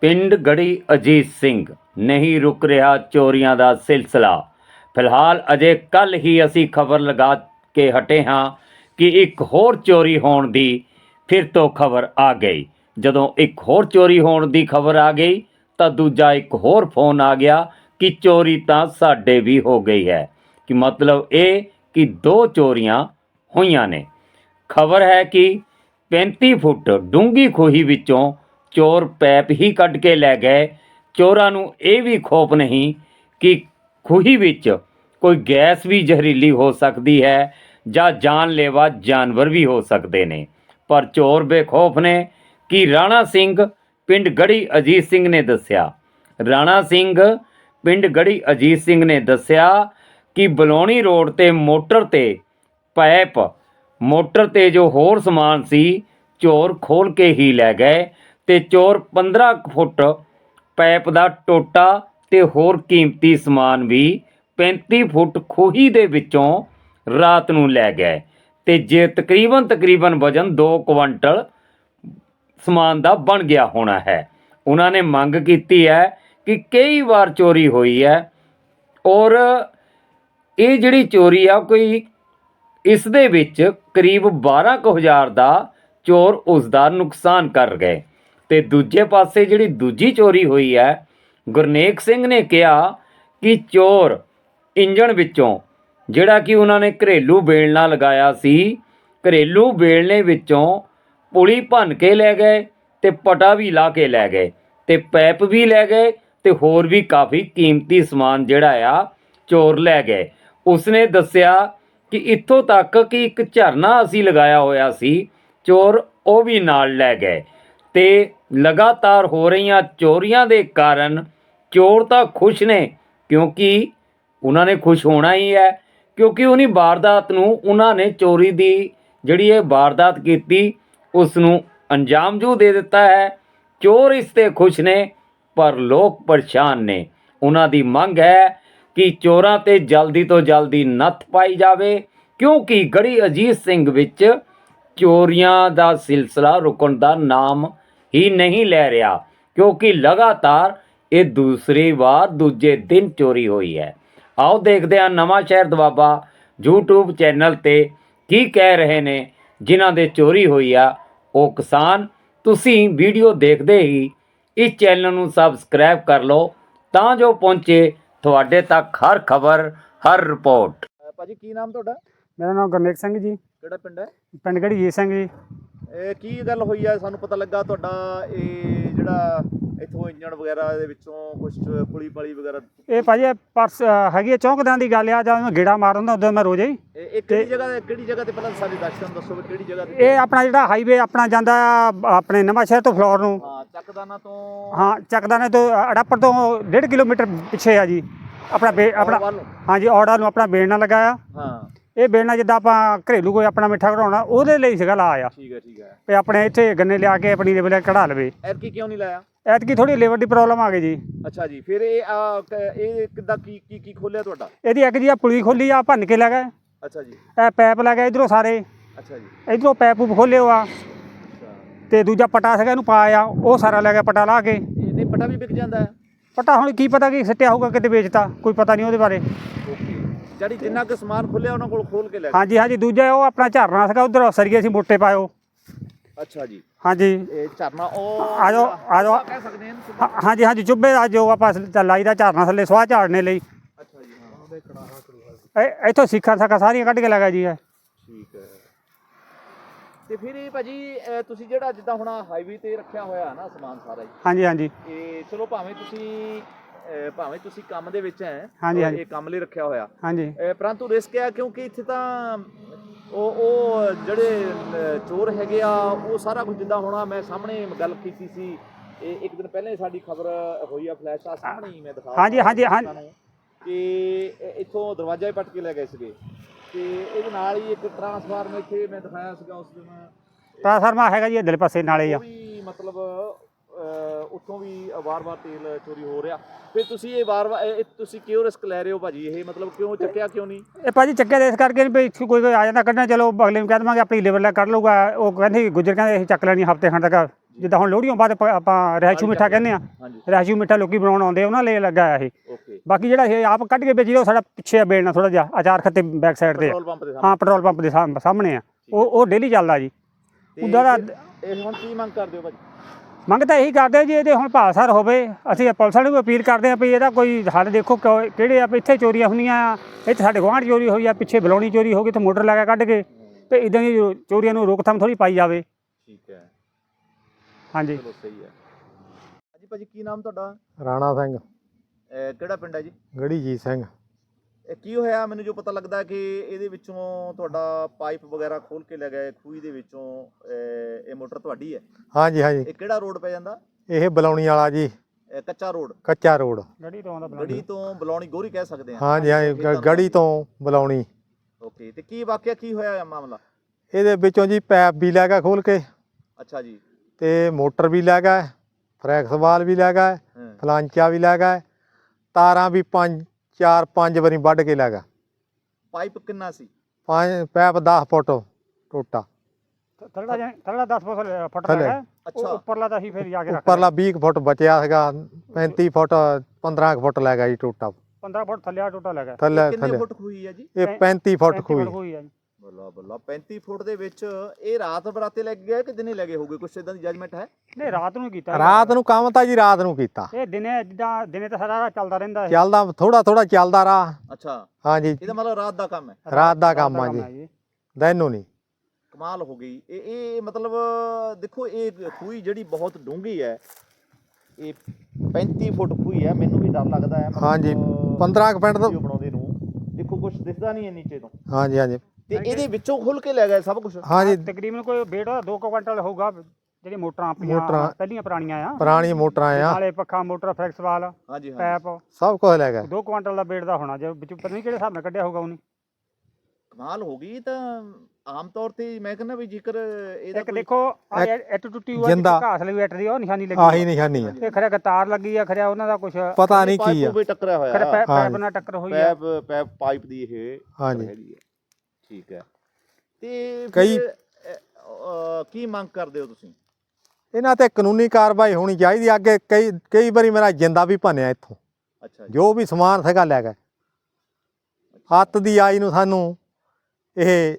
ਪਿੰਡ ਗੜੀ ਅਜੀਤ ਸਿੰਘ ਨਹੀਂ ਰੁਕ ਰਿਹਾ ਚੋਰੀਆਂ ਦਾ ਸਿਲਸਿਲਾ। ਫਿਲਹਾਲ ਅਜੇ ਕੱਲ ਹੀ ਅਸੀਂ ਖਬਰ ਲਗਾ ਕੇ ਹਟੇ ਹਾਂ ਕਿ ਇੱਕ ਹੋਰ ਚੋਰੀ ਹੋਣ ਦੀ ਫਿਰ ਤੋਂ ਖਬਰ ਆ ਗਈ। ਜਦੋਂ ਇੱਕ ਹੋਰ ਚੋਰੀ ਹੋਣ ਦੀ ਖਬਰ ਆ ਗਈ ਤਾਂ ਦੂਜਾ ਇੱਕ ਹੋਰ ਫੋਨ ਆ ਗਿਆ ਕਿ ਚੋਰੀ ਤਾਂ ਸਾਡੇ ਵੀ ਹੋ ਗਈ ਹੈ। ਕਿ ਮਤਲਬ ਇਹ ਕਿ ਦੋ ਚੋਰੀਆਂ ਹੋਈਆਂ ਨੇ। ਖਬਰ ਹੈ ਕਿ 35 ਫੁੱਟ ਡੂੰਗੀ ਖੋਹੀ ਵਿੱਚੋਂ ਚੋਰ ਪੈਪ ਹੀ ਕੱਢ ਕੇ ਲੈ ਗਏ। ਚੋਰਾਂ ਨੂੰ ਇਹ ਵੀ ਖੋਪ ਨਹੀਂ ਕਿ ਖੂਹੀ ਵਿੱਚ ਕੋਈ ਗੈਸ ਵੀ ਜ਼ਹਿਰੀਲੀ ਹੋ ਸਕਦੀ ਹੈ ਜਾਂ ਜਾਨਲੇਵਾ ਜਾਨਵਰ ਵੀ ਹੋ ਸਕਦੇ ਨੇ। ਪਰ ਚੋਰ ਬੇਖੌਫ ਨੇ ਕਿ ਰਾਣਾ ਸਿੰਘ ਪਿੰਡ ਗੜੀ ਅਜੀਤ ਸਿੰਘ ਨੇ ਦੱਸਿਆ। ਰਾਣਾ ਸਿੰਘ ਪਿੰਡ ਗੜੀ ਅਜੀਤ ਸਿੰਘ ਨੇ ਦੱਸਿਆ ਕਿ ਬਲੌਣੀ ਰੋਡ ਤੇ ਮੋਟਰ ਤੇ ਪੈਪ, ਮੋਟਰ ਤੇ ਜੋ ਹੋਰ ਸਮਾਨ ਸੀ, ਚੋਰ ਖੋਲ ਕੇ ਹੀ ਲੈ ਗਏ। ਤੇ ਚੋਰ 15 ਕੁ ਫੁੱਟ ਪੈਪ ਦਾ ਟੋਟਾ ਤੇ ਹੋਰ ਕੀਮਤੀ ਸਮਾਨ ਵੀ 35 ਫੁੱਟ ਖੂਹੀ ਦੇ ਵਿੱਚੋਂ ਰਾਤ ਨੂੰ ਲੈ ਗਏ। ਤੇ ਜੇ ਤਕਰੀਬਨ ਤਕਰੀਬਨ ਵਜਨ 2 ਕੁਇੰਟਲ ਸਮਾਨ ਦਾ ਬਣ ਗਿਆ ਹੋਣਾ ਹੈ। ਉਹਨਾਂ ਨੇ ਮੰਗ ਕੀਤੀ ਹੈ ਕਿ ਕਈ ਵਾਰ ਚੋਰੀ ਹੋਈ ਹੈ ਔਰ ਇਹ ਜਿਹੜੀ ਚੋਰੀ ਆ ਕੋਈ ਇਸ ਦੇ ਵਿੱਚ ਕਰੀਬ 12000 ਦਾ ਚੋਰ ਉਸ ਦਾ ਨੁਕਸਾਨ ਕਰ ਗਏ। ਤੇ ਦੂਜੇ ਪਾਸੇ ਜਿਹੜੀ ਦੂਜੀ ਚੋਰੀ ਹੋਈ ਹੈ, ਗੁਰਨੇਕ ਸਿੰਘ ਨੇ ਕਿਹਾ ਕਿ ਚੋਰ ਇੰਜਣ ਵਿੱਚੋਂ, ਜਿਹੜਾ ਕਿ ਉਹਨਾਂ ਨੇ ਘਰੇਲੂ ਬੇਲਣਾ ਲਗਾਇਆ ਸੀ, ਘਰੇਲੂ ਬੇਲਣੇ ਵਿੱਚੋਂ ਪੁਲੀ ਭੰਨ ਕੇ ਲੈ ਗਏ ਤੇ ਪਟਾ ਵੀ ਲਾ ਕੇ ਲੈ ਗਏ ਤੇ ਪੈਪ ਵੀ ਲੈ ਗਏ ਤੇ ਹੋਰ ਵੀ ਕਾਫੀ ਕੀਮਤੀ ਸਮਾਨ ਜਿਹੜਾ ਆ, ਚੋਰ ਲੈ ਗਏ। ਉਸਨੇ ਦੱਸਿਆ ਕਿ ਇੱਥੋਂ ਤੱਕ ਕਿ ਇੱਕ ਝਰਨਾ ਅਸੀਂ ਲਗਾਇਆ ਹੋਇਆ ਸੀ, ਚੋਰ ਉਹ ਵੀ ਨਾਲ ਲੈ ਗਏ ਤੇ ਲਗਾਤਾਰ ਹੋ ਰਹੀਆਂ ਚੋਰੀਆਂ ਦੇ ਕਾਰਨ ਚੋਰ ਤਾਂ ਖੁਸ਼ ਨੇ, ਕਿਉਂਕਿ ਉਹਨਾਂ ਨੇ ਖੁਸ਼ ਹੋਣਾ ਹੀ ਹੈ, ਕਿਉਂਕਿ ਉਹਨੀ ਵਾਰਦਾਤ ਨੂੰ ਉਹਨਾਂ ਨੇ ਚੋਰੀ ਦੀ ਜਿਹੜੀ ਇਹ ਵਾਰਦਾਤ ਕੀਤੀ ਉਸ ਨੂੰ ਅੰਜਾਮ ਜੂ ਦੇ ਦਿੱਤਾ ਹੈ। ਚੋਰ ਇਸ ਤੇ ਖੁਸ਼ ਨੇ, ਪਰ ਲੋਕ ਪਰੇਸ਼ਾਨ ਨੇ। ਉਹਨਾਂ ਦੀ ਮੰਗ ਹੈ ਕਿ ਚੋਰਾਂ ਤੇ ਜਲਦੀ ਤੋਂ ਜਲਦੀ ਨੱਥ ਪਾਈ ਜਾਵੇ, ਕਿਉਂਕਿ ਗੜੀ ਅਜੀਤ ਸਿੰਘ ਵਿੱਚ ਚੋਰੀਆਂ ਦਾ ਸਿਲਸਿਲਾ ਰੁਕਣ ਦਾ ਨਾਮ ਹੀ ਨਹੀਂ ਲੈ ਰਿਹਾ ਕਿਉਂਕਿ ਲਗਾਤਾਰ ਇਹ ਦੂਸਰੀ ਵਾਰ ਦੂਜੇ ਦਿਨ ਚੋਰੀ ਹੋਈ ਹੈ। ਆਓ ਦੇਖਦੇ ਹਾਂ ਨਵਾਂ ਸ਼ਹਿਰ ਦਵਾਬਾ YouTube ਚੈਨਲ ਤੇ ਕੀ ਕਹਿ ਰਹੇ ਨੇ ਜਿਨ੍ਹਾਂ ਦੇ ਚੋਰੀ ਹੋਈ ਆ। ਉਹ ਕਿਸਾਨ ਤੁਸੀਂ ਵੀਡੀਓ ਦੇਖਦੇ ਹੀ ਇਸ ਚੈਨਲ ਨੂੰ ਸਬਸਕ੍ਰਾਈਬ ਕਰ ਲਓ ਤਾਂ ਜੋ ਪਹੁੰਚੇ ਤੁਹਾਡੇ ਤੱਕ ਹਰ ਖਬਰ ਹਰ ਰਿਪੋਰਟ। ਭਾਜੀ ਕੀ ਨਾਮ ਤੁਹਾਡਾ? ਮੇਰਾ ਨਾਮ ਗੁਰਨੇਕ ਸਿੰਘ ਜੀ। ਕਿਹੜਾ ਪਿੰਡ ਹੈ? ਪਿੰਡ ਗੜੀ ਜੀ ਸਿੰਘ ਜੀ? ਇਹ ਕੀ ਗੱਲ ਹੋਈ ਹੈ ਸਾਨੂੰ ਪਤਾ ਲੱਗਾ ਤੁਹਾਡਾ ਇਹ ਜਿਹੜਾ ਇੱਥੋਂ ਇੰਜਣ ਵਗੈਰਾ ਦੇ ਵਿੱਚੋਂ ਕੁਝ ਪੁਲੀ ਪਲੀ ਵਗੈਰਾ। ਇਹ ਭਾਜੀ ਇਹ ਪਰਸ ਹੈਗੀ ਚੌਂਕਦਾਂ ਦੀ ਗੱਲ ਆ ਜਦੋਂ ਮੈਂ ਗੇੜਾ ਮਾਰਦਾ ਉਦੋਂ ਮੈਂ ਰੋਜ਼ ਹੀ ਇਹ ਇਹ ਕਿਹੜੀ ਜਗ੍ਹਾ ਤੇ ਕਿਹੜੀ ਜਗ੍ਹਾ ਤੇ ਪਹਿਲਾਂ ਸਾਡੇ ਦਰਸ਼ਨ ਦੱਸੋ ਵੀ ਕਿਹੜੀ ਜਗ੍ਹਾ ਤੇ। ਇਹ ਆਪਣਾ ਜਿਹੜਾ ਹਾਈਵੇ ਆਪਣਾ ਜਾਂਦਾ ਆ ਆਪਣੇ ਨਵਾਂ ਸ਼ਹਿਰ ਤੋਂ ਫਲੋਰ ਨੂੰ। ਹਾਂ ਚੱਕਦਾਨਾ ਤੋਂ ਹਾਂ ਚੱਕਦਾਨੇ ਤੋਂ ਅ, ਅੜਾਪਰ ਤੋਂ 1.5 ਕਿਲੋਮੀਟਰ ਪਿੱਛੇ ਆ ਜੀ। ਆਪਣਾ ਬੇ ਆਪਣਾ ਵੱਲ ਨੂੰ। ਹਾਂਜੀ ਔੜਾ ਨੂੰ ਆਪਣਾ ਬੇੜਨਾ ਲਗਾਇਆ। ਹਾਂ। ਇਹ ਬੇੜਨਾ ਜਿੱਦਾਂ ਆਪਾਂ ਘਰੇਲੂ ਕੋਈ ਆਪਣਾ ਮਿੱਠਾ ਕਢਾਉਣਾ ਉਹਦੇ ਲਈ ਸੀਗਾ ਲਾ ਆ ਠੀਕ ਹੈ ਠੀਕ ਹੈ। ਵੀ ਆਪਣੇ ਇੱਥੇ ਗੰਨੇ ਲਿਆ ਕੇ ਆਪਣੀ ਲੈਵਲ ਕਢਾ ਲਵੇ। ਐਤਕੀ ਕਿਉਂ ਨਹੀਂ ਲਾਇਆ? ਐਤਕੀ ਥੋੜੀ ਲੇਬਰ ਦੀ ਪ੍ਰੋਬਲਮ ਆ ਗਈ ਜੀ। ਅੱਛਾ ਜੀ ਫਿਰ ਇਹ ਆ, ਕ- ਇਹ ਕਿੱਦਾਂ ਕੀ ਕੀ ਕੀ ਖੋਲਿਆ ਤੁਹਾਡਾ? ਇਹਦੀ ਇੱਕ ਜੀ ਆ ਪੁਲੀ ਖੋਲੀ ਆ ਭੰਨ ਕੇ ਲੈ ਗਏ। ਅੱਛਾ ਜੀ। ਇਹ ਪੈਪ ਲੈ ਗਏ ਇਧਰੋਂ ਸਾਰੇ। ਅੱਛਾ ਜੀ। ਇਧਰੋਂ ਪੈਪ ਪੂਪ ਖੋਲੇ ਆ। ਅੱਛਾ। ਤੇ ਦੂਜਾ ਪਟਾ ਸੀਗਾ ਇਹਨੂੰ ਪਾਇਆ ਉਹ ਸਾਰਾ ਲੈ ਗਿਆ ਪਟਾ ਲਾ ਕੇ। ਇਹ ਨਹੀਂ ਪਟਾ ਵੀ ਵਿਕ ਜਾਂਦਾ ਹੈ? ਪਟਾ ਹੁਣ ਕੀ ਪਤਾ ਕੀ ਸਿੱਟਿਆ ਹੋਊਗਾ ਕਿਤੇ ਵੇਚਤਾ ਕੋਈ ਪਤਾ ਨਹੀਂ ਉਹਦੇ ਬਾਰੇ। ਜਿਹੜੀ ਜਿੰਨਾ ਕੁ ਸਮਾਨ ਖੁੱਲਿਆ ਉਹਨਾਂ ਕੋਲ ਖੋਲ ਕੇ ਲੈ ਗਏ। ਹਾਂਜੀ ਹਾਂਜੀ ਦੂਜਾ ਉਹ ਆਪਣਾ ਝਰਨਾ ਸੀਗਾ ਉਧਰ ਸਰੀਏ ਸੀ ਮੋਟੇ ਪਾਇਓ। ਅੱਛਾ ਜੀ। ਹਾਂਜੀ। ਇਹ ਝਰਨਾ ਉਹ ਆ ਜਾਓ, ਆ ਜਾਓ। ਕਹਿ ਸਕਦੇ ਹਾਂ ਇਹਨੂੰ। ਹਾਂ- ਹਾਂਜੀ ਹਾਂਜੀ ਚੁੱਭੇ ਦਾ ਜੋ ਆਪਾਂ ਲਾਈ ਦਾ ਝਰਨਾ ਥੱਲੇ ਸਵਾਹ ਝਾੜਨੇ ਲਈ। ਅੱਛਾ ਜੀ ਹਾਂ। ਇਹ- ਇੱਥੋਂ ਸਿੱਖਾਂ ਸਾਖਾਂ ਸਾਰੀਆਂ ਕੱਢ ਕੇ ਲੈ ਗਿਆ ਜੀ ਇਹ। ਠੀਕ ਹੈ। ਤੇ ਫਿਰ ਇਹ ਭਾਜੀ ਤੁਸੀਂ ਜਿਹੜਾ ਜਿੱਦਾਂ ਹੁਣ ਹਾਈਵੇ ਤੇ ਰੱਖਿਆ ਹੋਇਆ ਨਾ ਸਮਾਨ ਸਾਰਾ ਹੀ। ਹਾਂਜੀ ਹਾਂਜੀ। ਇਹ ਚਲੋ ਭਾਵੇਂ ਤੁਸੀਂ ਅਹ ਭਾਵੇਂ ਤੁਸੀਂ ਕੰਮ ਦੇ ਵਿੱਚ ਹੈ ਹਾਂਜੀ, ਹਾਂਜੀ। ਇਹ ਕੰਮ ਲਈ ਰੱਖਿਆ ਹੋਇਆ। ਹਾਂਜੀ। ਅਹ ਪਰੰਤੂ ਰਿਸਕ ਹੈ ਕਿਉਂਕਿ ਇੱਥੇ ਤਾਂ ਉਹ ਉਹ ਜਿਹੜੇ ਅਹ ਚੋਰ ਹੈਗੇ ਆ ਉਹ ਸਾਰਾ ਕੁਝ ਜਿੱਦਾਂ ਹੋਣਾ ਮੈਂ ਸਾਹਮਣੇ ਗੱਲ ਕੀਤੀ ਸੀ। ਇਹ ਇੱਕ ਦਿਨ ਪਹਿਲਾਂ ਹੀ ਸਾਡੀ ਖਬਰ ਹੋਈ ਆ ਫਲੈਸ਼ ਆ ਸਾਹਮਣੇ ਹੀ ਮੈਂ ਦਿਖਾ ਹਾਂਜੀ, ਹਾਂਜੀ। ਤੁਹਾਨੂੰ ਕਿ ਇਹ ਇੱਥੋਂ ਦਰਵਾਜ਼ਾ ਹੀ ਪੱਟ ਕੇ ਲੈ ਗਏ ਸੀਗੇ। ਤੇ ਇਹਦੇ ਨਾਲ ਹੀ ਇੱਕ ਟਰਾਂਸਫਾਰਮ ਇੱਥੇ ਮੈਂ ਦਿਖਾਇਆ ਸੀਗਾ ਉਸ ਦਿਨ। ਟ੍ਰਾਂਸਫਾਰਮਾ ਹੈਗਾ ਜੀ ਇਧਰਲੇ ਪਾਸੇ ਨਾਲੇ ਆ। ਉਹ ਵੀ ਮਤਲਬ ਵਾਰ-ਵਾਰ ਤੇਲ ਚੋਰੀ ਹੋ ਰਿਹਾ। ਫਿਰ ਤੁਸੀਂ ਇਹ ਵਾਰ-ਵਾਰ ਇਹ- ਇਹ ਤੁਸੀਂ ਕਿਉਂ ਰਿਸਕ ਲੈ ਰਹੇ ਹੋ ਭਾਜੀ? ਇਹ ਮਤਲਬ ਕਿਉਂ ਚੱਕਿਆ ਕਿਉਂ ਨਹੀਂ? ਇਹ ਭਾਜੀ ਚੱਕਿਆ ਇਸ ਕਰਕੇ ਵੀ ਇੱਥੇ ਕੋਈ ਕੋਈ ਆ ਜਾਂਦਾ ਕੱਢਣਾ ਚਲੋ ਅਗਲੇ ਨੂੰ ਕਹਿ ਦੇਵਾਂਗੇ ਆਪਣੀ ਲੇਬਰ ਲੈ ਕੱਢ ਲਊਗਾ। ਉਹ ਕਹਿੰਦੇ ਗੁੱਜਰ ਕਹਿੰਦੇ ਅਸੀਂ ਚੱਕ ਲੈਣੀ ਹਫ਼ਤੇ ਖੰਡ ਤੱਕ। ਜਿੱਦਾਂ ਹੁਣ ਲੋਹੜੀਆਂ ਬਾਅਦ ਆਪਾਂ- ਆਪਾਂ ਰਹਿਸ਼ੂ ਮਿੱਠਾ ਕਹਿੰਦੇ ਆ। ਹਾਂਜੀ। ਰਹਿਸ਼ੂ ਮਿੱਠਾ ਲੋਕੀ ਬਣਾਉਣ ਆਉਂਦੇ ਉਹਨਾਂ ਲਈ ਲੱਗਾ ਆ ਇਹ। ਓਕੇ। ਬਾਕੀ ਜਿਹੜਾ ਇਹ ਆਪ ਕੱਢ ਕੇ ਵੇਚੀ ਦਾ ਉਹ ਸਾਡਾ ਪਿੱਛੇ ਬੇੜਨਾ ਥੋੜਾ ਜਿਹਾ ਆਚਾਰ ਖੱਤੇ ਬੈਕ ਸਾਈਡ ਤੇ ਆ। ਪੈਟਰੋਲ ਪੰਪ ਦੇ ਸਾਹਮਣੇ। ਹਾਂ ਪੈਟਰੋਲ ਪੰਪ ਦੇ ਸਾਹਮ- ਸਾਹਮਣੇ ਆ। ਉਹ ਉਹ ਡੇਲੀ ਚੱਲਦਾ ਜੀ। ਤੇ ਉਹਦਾ ਦਾ ਇਹ ਹੁਣ ਕੀ ਮੰਗ ਕਰਦੇ ਹੋ ਭਾਜੀ? ਮੰਗ ਤਾਂ ਇਹੀ ਕਰਦੇ ਜੀ ਇਹਦੇ ਹੁਣ ਭਾਅਸਰ ਹੋਵੇ ਅਸੀਂ ਪੁਲਿਸ ਵਾਲੇ ਨੂੰ ਅਪੀਲ ਕਰਦੇ ਆ ਵੀ ਇਹਦਾ ਕੋਈ ਹੱਲ ਦੇਖੋ ਕਿਹੜੇ ਆ ਵੀ ਇੱਥੇ ਚੋਰੀਆਂ ਹੁੰਦੀਆਂ ਆ ਇੱਥੇ ਸਾਡੇ ਗੁਆਂਢ ਚੋਰੀ ਹੋਈ ਆ ਪਿੱਛੇ ਬਲੌਣੀ ਚੋਰੀ ਹੋ ਗਈ ਤੇ ਮੋਟਰ ਲਾ ਕੇ ਕੱਢ ਕੇ ਤੇ ਇਦਾਂ ਦੀ ਚੋਰੀਆਂ ਨੂੰ ਰੋਕਥਾਮ ਥੋੜੀ ਪਾਈ ਜਾਵੇ। ਠੀਕ ਹੈ। ਹਾਂਜੀ। ਚਲੋ ਸਹੀ ਹੈ। ਹਾਂਜੀ ਭਾਜੀ ਕੀ ਨਾਮ ਤੁਹਾਡਾ? ਰਾਣਾ ਸਿੰਘ। ਕਿਹੜਾ ਪਿੰਡ ਹੈ ਜੀ? ਗੜੀਜੀਤ ਸਿੰਘ। ਇਹ ਕੀ ਹੋਇਆ? ਮੈਨੂੰ ਜੋ ਪਤਾ ਲੱਗਦਾ ਕਿ ਇਹਦੇ ਵਿੱਚੋਂ ਤੁਹਾਡਾ ਪਾਈਪ ਵਗੈਰਾ ਖੋਲ ਕੇ ਲੈ ਗਏ ਖੂਹੀ ਦੇ ਵਿੱਚੋਂ ਇਹ ਮੋਟਰ ਤੁਹਾਡੀ ਹੈ? ਹਾਂਜੀ ਹਾਂਜੀ। ਇਹ ਕਿਹੜਾ ਰੋਡ ਪੈ ਜਾਂਦਾ? ਇਹ ਬਲੌਣੀ ਵਾਲਾ ਜੀ। ਇਹ ਕੱਚਾ ਰੋਡ? ਕੱਚਾ ਰੋਡ। ਗੜੀ ਤੋਂ ਆਉਂਦਾ ਗੜੀ ਤੋਂ ਬਲੌਣੀ ਗੋਰੀ ਕਹਿ ਸਕਦੇ ਹਾਂ। ਹਾਂਜੀ ਹਾਂਜੀ ਗ- ਗੜੀ ਤੋਂ ਬਲੌਣੀ। ਓਕੇ ਤੇ ਕੀ ਵਾਕਿਆ ਕੀ ਹੋਇਆ ਇਹ ਮਾਮਲਾ? ਇਹਦੇ ਵਿੱਚੋਂ ਜੀ ਪੈਪ ਵੀ ਲੈ ਗਿਆ ਖੋਲ ਕੇ। ਅੱਛਾ ਜੀ। ਤੇ ਮੋਟਰ ਵੀ ਲੈ ਗਿਆ ਫਰੈਕਸ ਵਾਲ ਵੀ ਲੈ ਗਿਆ ਹਾਂ। ਫਲਾਂਚਾ ਵੀ ਲੈ ਗਿਆ ਤਾਰਾਂ ਵੀ ਪੰਜ ਚਾਰ ਪੰਜ ਵਾਰੀ ਵੱਢ ਕੇ ਲੈ ਗਿਆ ਪਾਈਪ ਕਿੰਨਾ ਸੀ ਪੰਜ ਪੈਪ 10 ਫੁੱਟ ਟੋਟਾ ਥੱਲੜਾ ਜਾਂ ਥੱਲੜਾ 10 ਫੁੱਟ ਫੁੱਟ ਥੱਲੇ। ਲੱਗਾ ਉਹ ਅੱਛਾ ਉੱਪਰਲਾ ਤਾਂ ਅਸੀਂ ਫਿਰ ਜਾ ਕੇ ਰੱਖ ਉੱਪਰਲਾ 20 ਕੁ ਫੁੱਟ ਬਚਿਆ ਸੀਗਾ 35 ਫੁੱਟ 15 ਕੁ ਫੁੱਟ ਲੈ ਗਿਆ ਜੀ ਟੋਟਾ 15 ਫੁੱਟ ਥੱਲੇ ਆ ਟੋਟਾ ਲੱਗਾ ਥੱਲੇ ਕਿੰਨੇ ਥੱਲੇ ਫੁੱਟ ਖੂਹੀ ਹੈ ਜੀ ਇਹ 35 ਫੁੱਟ ਖੂਹੀ ਹੋਈ ਆ ਜੀ ਬੱਲਾ ਬੱਲਾ। 35 ਫੁੱਟ ਦੇ ਵਿੱਚ ਇਹ ਰਾਤ ਬਰਾਤੇ ਲੱਗ ਗਿਆ ਕਿ ਦਿਨੇ ਲੱਗੇ ਹੋਗੇ ਕੁਛ ਇਦਾਂ ਦੀ ਜਜਮੈਂਟ ਹੈ? ਨਹੀਂ ਰਾਤ ਨੂੰ ਕੀਤਾ। ਰਾਤ ਨੂੰ ਕੰਮ ਤਾਂ ਜੀ ਰਾਤ ਨੂੰ ਕੀਤਾ। ਇਹ ਦਿਨੇ ਜਿੱਦਾਂ ਦਿਨੇ ਤਾਂ ਸਾਰਾ ਰਾਤ ਚੱਲਦਾ ਰਹਿੰਦਾ ਹੈ ਚੱਲਦਾ ਥੋੜਾ ਥੋੜਾ ਚੱਲਦਾ ਰਾ ਅੱਛਾ। ਹਾਂਜੀ। ਇਹਦਾ ਮਤਲਬ ਰਾਤ ਦਾ ਕੰਮ ਹੈ। ਰਾਤ ਦਾ ਕੰਮ ਆ ਜੀ। ਦਿਨ ਨੂੰ ਨਹੀਂ ਕਮਾਲ ਹੋ ਗਈ। ਇਹ ਇਹ ਮਤਲਬ ਦੇਖੋ ਇਹ ਖੂਹੀ ਜਿਹੜੀ ਬਹੁਤ ਡੂੰਘੀ ਹੈ ਇਹ 35 ਫੁੱਟ ਖੂਹੀ ਹੈ। ਮੈਨੂੰ ਵੀ ਡਰ ਲੱਗਦਾ ਹੈ। ਹਾਂਜੀ, 15 ਕੁ ਮਿੰਟ ਤੋਂ- ਵੀਡੀਓ ਬਣਾਉਂਦੇ ਨੂੰ। ਦੇਖੋ ਕੁਝ ਦਿਖਦਾ ਨਹੀਂ ਹੈ ਨੀਚੇ ਤੋਂ। ਹਾਂਜੀ ਹਾਂਜੀ। ਤੇ ਇਹਦੇ ਵਿੱਚੋਂ ਖੁੱਲ ਕੇ ਲੈ ਗਏ ਸਭ ਕੁਝ ਹਾਂਜੀ। ਤਕਰੀਬਨ ਕੋਈ ਵੇਟ 2 ਕੁਇੰਟਲ ਹੋਊਗਾ ਜਿਹੜੀ ਮੋਟਰਾਂ ਆਪਣੀਆਂ ਮੋਟਰਾਂ। ਪਹਿਲੀਆਂ ਪੁਰਾਣੀਆਂ ਆ। ਪੁਰਾਣੀ ਮੋਟਰਾਂ ਆ। ਨਾਲੇ ਪੱਖਾ ਮੋਟਰ ਫੈਕਸ ਵਾਲ ਹਾਂਜੀ ਹਾਂਜੀ। ਪੈਪ। ਸਭ ਕੁਝ ਲੈ ਗਏ। 2 ਕੁਇੰਟਲ ਦਾ ਵੇਟ ਦਾ ਹੋਣਾ ਜੇ ਵਿੱਚ ਪਤਾ ਨਹੀਂ ਕਿਹੜੇ ਹਿਸਾਬ ਨਾਲ ਕੱਢਿਆ ਹੋਊਗਾ ਉਹਨੇ। ਕਮਾਲ ਹੋ ਗਈ ਤਾਂ ਆਮ ਤੌਰ ਤੇ ਮੈਂ ਕਹਿੰਦਾ ਵੀ ਜੇਕਰ ਇਹਦਾ ਇੱਕ ਕੋਈ- ਦੇਖੋ ਆ ਐਟ ਟੁੱਟੀ ਹੋਈ ਜਿੰਦਾ। ਘਾਸ ਲਈ ਐਟ ਦੀ ਉਹ ਨਿਸ਼ਾਨੀ ਆਹੀ ਲੱਗੀ ਨਿਸ਼ਾਨੀ ਆ। ਤੇ ਖਰਿਆ ਤਾਰ ਲੱਗੀ ਆ ਖਰਿਆ ਉਹਨਾਂ ਦਾ ਕੁਝ ਪਤਾ ਨਹੀਂ ਕੀ ਆ। ਪਾਈਪ ਵੀ ਟੱਕਰਿਆ ਹੋਇਆ। ਖਰਿਆ ਪੈਪ ਹਾਂਜੀ। ਨਾਲ ਟੱਕਰ ਹੋਈ ਆ। ਪੈਪ ਪੈਪ ਪਾਈਪ ਦੀ ਇਹ ਹਾਂਜੀ। ਹੈਗੀ ਹੈ ਠੀਕ ਹੈ। ਤੇ ਕਈ- ਕੀ ਮੰਗ ਕਰਦੇ ਹੋ ਤੁਸੀਂ? ਇਹਨਾਂ ਤੇ ਕਾਨੂੰਨੀ ਕਾਰਵਾਈ ਹੋਣੀ ਚਾਹੀਦੀ ਅੱਗੇ ਕਈ ਕਈ ਵਾਰੀ ਮੇਰਾ ਜਿੰਦਾ ਵੀ ਭੰਨਿਆ ਇੱਥੋਂ। ਅੱਛਾ ਜੀ। ਵੀ ਸਮਾਨ ਸੀਗਾ ਲੈ ਗਏ। ਹੱਤ ਦੀ ਆਈ ਨੂੰ ਸਾਨੂੰ ਇਹ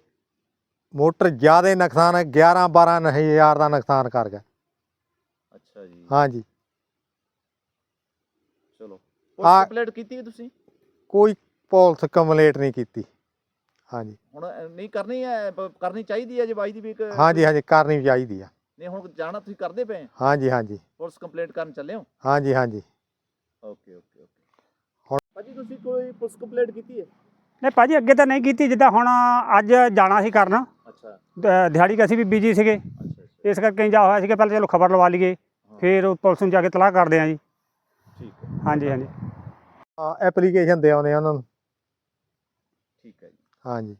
ਮੋਟਰ ਜ਼ਿਆਦਾ ਨੁਕਸਾਨ 11 12 ਹਜ਼ਾਰ ਦਾ ਨੁਕਸਾਨ ਕਰ ਗਿਆ। ਅੱਛਾ ਜੀ। ਹਾਂਜੀ। ਚਲੋ। ਕੰਪਲੀਟ ਕੀਤੀ ਤੁਸੀਂ? ਕੋਈ ਪੁਲਿਸ ਕੰਪਲੇਂਟ ਨਹੀਂ ਕੀਤੀ। ਹਾਂਜੀ। ਹੁਣ ਨਹੀਂ ਕਰਨੀ ਹੈ ਪ- ਕਰਨੀ ਚਾਹੀਦੀ ਹੈ ਜੇ ਬਾਈ ਦੀ ਵੀ ਇੱਕ ਹਾਂਜੀ ਹਾਂਜੀ ਕਰਨੀ ਚਾਹੀਦੀ ਆ। ਨਹੀਂ ਹੁਣ ਜਾਣਾ ਤੁਸੀਂ ਕਰਦੇ ਪਏ ਹਾਂਜੀ ਹਾਂਜੀ। ਪੁਲਿਸ ਕੰਪਲੀਟ ਕਰਨ ਚੱਲੇ ਹੋ? ਹਾਂਜੀ ਹਾਂਜੀ। Okay okay okay. ਹੁਣ- ਭਾਜੀ ਤੁਸੀਂ ਕੋਈ ਪੁਲਿਸ ਕੰਪਲੀਟ ਕੀਤੀ ਹੈ? ਨਹੀਂ ਭਾਜੀ ਅੱਗੇ ਤਾਂ ਨਹੀਂ ਕੀਤੀ ਜਿੱਦਾਂ ਹੁਣ ਅੱਜ ਜਾਣਾ ਸੀ ਕਰਨ। ਅੱਛਾ। ਦ- ਦਿਹਾੜੀ ਅਸੀਂ ਵੀ ਬਿਜ਼ੀ ਸੀਗੇ। ਅੱਛਾ ਅੱਛਾ। ਇਸ ਕਰਕੇ ਜਾ ਹੋਇਆ ਸੀਗਾ ਪਹਿਲਾਂ ਚਲੋ ਖਬਰ ਲਵਾ ਲਈਏ ਫਿਰ ਉਹ ਪੁਲਿਸ ਨੂੰ ਜਾ ਕੇ ਤਲਾਹ ਕਰਦੇ ਆ ਜੀ। ਠੀਕ ਹੈ। ਹਾਂਜੀ ਹਾਂਜੀ। ਐਪਲੀਕੇਸ਼ਨ ਦੇ ਆਉਂਦੇ ਆ ਉਹਨਾਂ ਨੂੰ। ਹੈ ਹਾਂਜੀ।